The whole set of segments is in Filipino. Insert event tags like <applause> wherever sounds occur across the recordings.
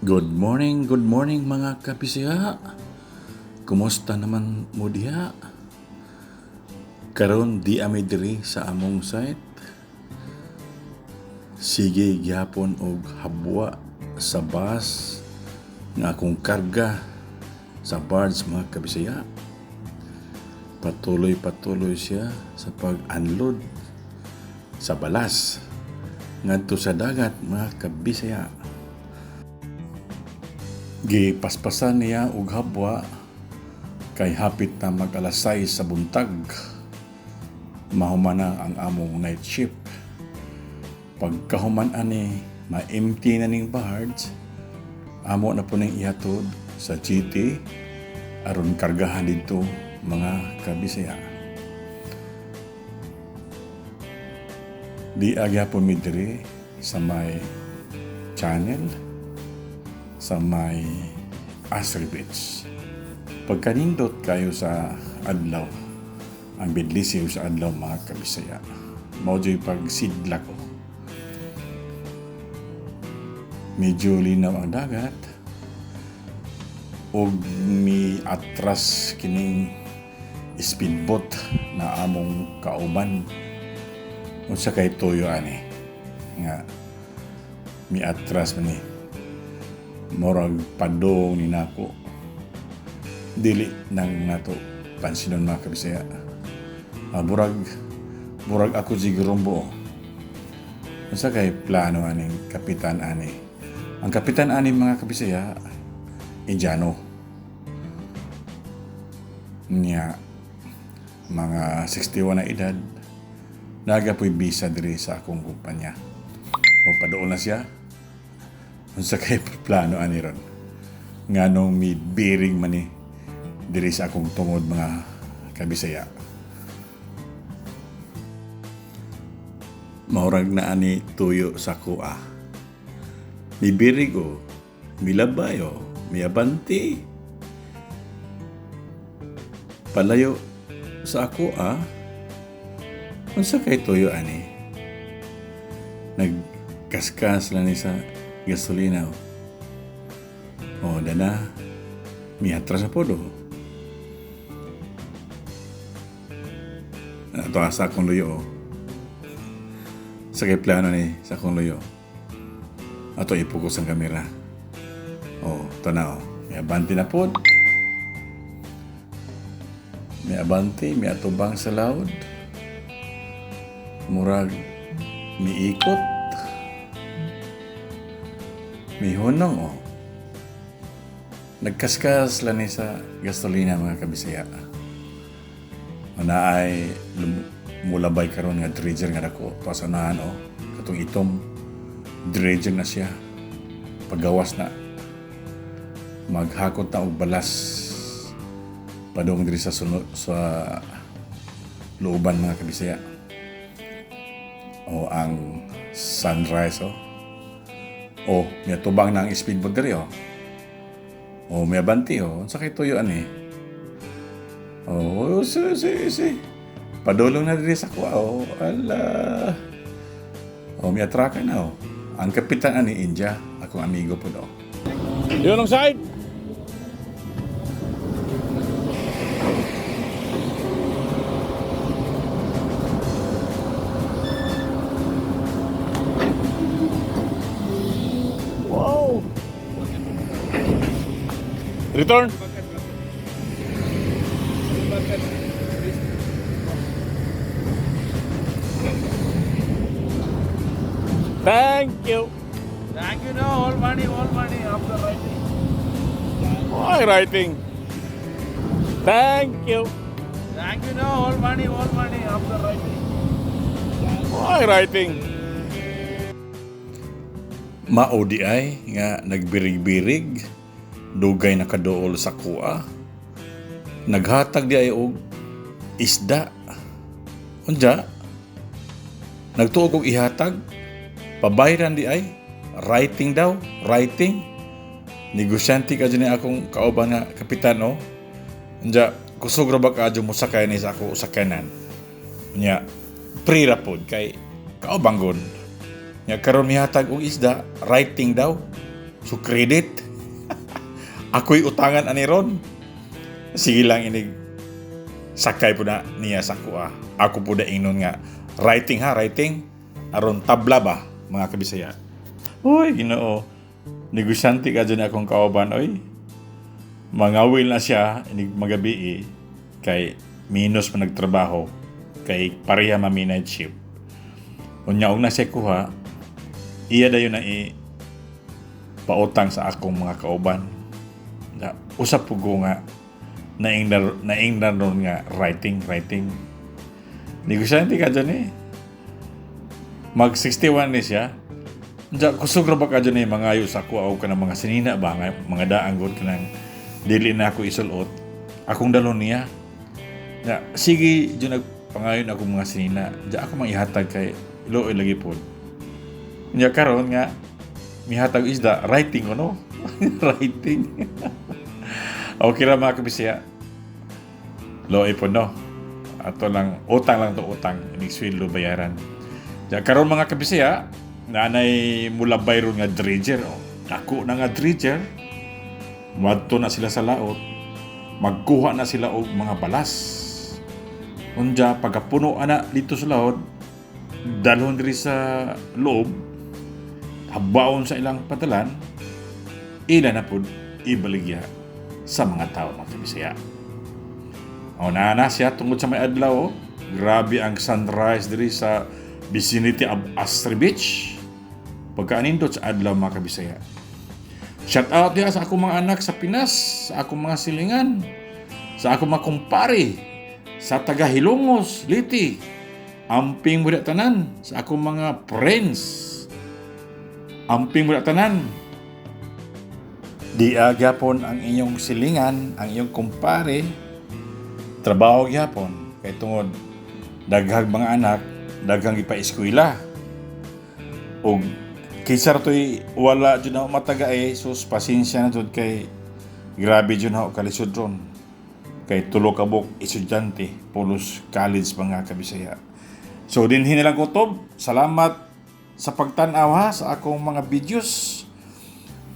Good morning, good morning mga kapisiha. Kumusta naman mo diha? Karon di ami diri sa among site. Sige gyapon og habwa sa bus nga akong karga sa barge mga kabisaya. Patuloy-patuloy siya sa pag-unload sa balas ngadto sa dagat mga kabisaya. Gipaspasan niya og habwa kay hapit na mag-alasay sa buntag. Mahuman na ang among night shift. Pagkahuman ani, ma-empty na ning barge, amo na po ning ihatod sa GT aron kargahan dito mga kabisaya. Di agya po mi diri sa may channel sa may Asri Beach. Pagkanindot kayo sa adlaw, ang bidlisiw sa adlaw mga kabisaya. Mao joy pagsidla ko. Medyo linaw ang dagat. Og mi atras kining speedboat na among kauban unsa kay tuyo ani nga mi atras man ni morag padong ni nako dili nang nato pansinon mga kabisaya. Ah, burag burag ako sigurumbo unsa kay plano aning kapitan ani? Ang kapitan ani mga kabisaya Indiano niya mga 61 na edad nagapoy bisa diri sa akong kumpanya. O padoon na siya unsa kay plano ani ron. Nganong mi bearing man ni diri sa akong tungod mga kabisaya. Maurag na ani tuyo sa kuha. Mi birig o milabay o miabanti palayo sa ako ah unsa kay tuyo ani nagkaskas lang ni sa gasolina. O o dana miatras sa podo ato sa akong luyo o sa plano ni sa akong luyo. Ato ipukus ang kamera. O tanaw may abanti na pod may abanti may atubang sa laod. Murag miikot may hunong o nagkaskas lang ni sa gasolina mga kabisaya. Na ay mulabay karon nga dredger nga dako. To sa unahan o katong itom dredger na siya. Paggawas na. Maghakot na og balas. Padong diri sa sunod sa looban mga kabisaya. O ang sunrise o o may tubang ang speedboat diri o o may abanti o sa kay tuyo ani. O si si si. Padulong na diri sa kuha o ala. O may atraka na o ang kapitan ani India. Akong amigo po do yun ang side Return? Thank you. Thank you. No, all money, all money after writing. Why writing? Thank you. Thank you. No, all money, all money after writing. Why writing? Maudi ay nga nagbirig-birig, dugay na kadool sa kuha. Naghatag di ay og isda. Unja, nagtuog og ihatag, pabayran di ay, writing daw, writing. Negosyante ka dyan akong kauban nga kapitan o. Unja, kusog ba ka mo sakay ni sa ako sakyanan. Unya, free ra pod kay kaubanggon. Nya karon mihatag og isda, writing daw. So credit. Ako'y utangan ani ron. Sige lang inig. Sakay po na niya sa kuha. Ako po na ingnon nga. Writing ha, writing. Aron tabla ba, mga kabisaya. Uy, ginoo. Negosyante ka dyan akong kauban, oy. Mangawil na siya, inig magabi eh, kay minus pa nagtrabaho, kay pareha mami night shift. Unya og na siya kuha, iya dayon na i pautang sa akong mga kauban. Usap ko nga, naing na, naing na nga writing, writing. Negosyante ka dyan eh. Mag 61 ni siya. Diya, kusog ra ba ka dyan eh, mga ayo sa kuha o ka ng mga sinina ba, nga, mga daang god ka ng dili na ako isulot. Akong dalon niya. Ya, sige, dyan nagpangayon ako mga sinina. Diya ako mang ihatag kay Looy lagi po. Nya karon nga mihatag isda writing ko no. <laughs> writing. <laughs> okay ra mga kabisaya. Looy po no. Ato lang utang lang to utang inig sweldo bayaran. Diya karon mga kabisaya, nanay mula bayron nga dredger. Oh. Dako na nga dredger. Madto na sila sa laot. Magkuha na sila og mga balas. Unja pagkapuno ana dito sa laot, dalhon diri sa loob, habaon sa ilang patalan, ila na pud ibaligya sa mga tao mga kabisaya. O na siya tungod sa may adlaw, oh. grabe ang sunrise diri sa vicinity of Astre Beach. Pagkaanindot sa adlaw mga kabisaya. Shout out diha sa akong mga anak sa Pinas, sa akong mga silingan, sa akong mga kumpare, sa taga Hilongos, Liti, amping mo tanan, sa akong mga friends, amping mo tanan. Di agyapon ang inyong silingan, ang inyong kumpare, trabaho gyapon, kay tungod, daghag mga anak, daghang ipa-eskwela. O kaysa to'y wala dyan ako mataga eh, sus pasensya na dyan kay grabe dyan ako kalisod ron. Kay tulo kabok estudyante, pulos college mga kabisaya. So din hinilang kutob, salamat sa pagtanaw ha sa akong mga videos.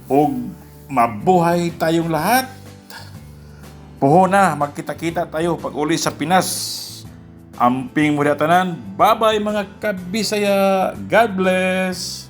O mabuhay tayong lahat. Puho na, magkita-kita tayo pag uli sa Pinas. Amping mo tanan. Bye-bye mga kabisaya. God bless.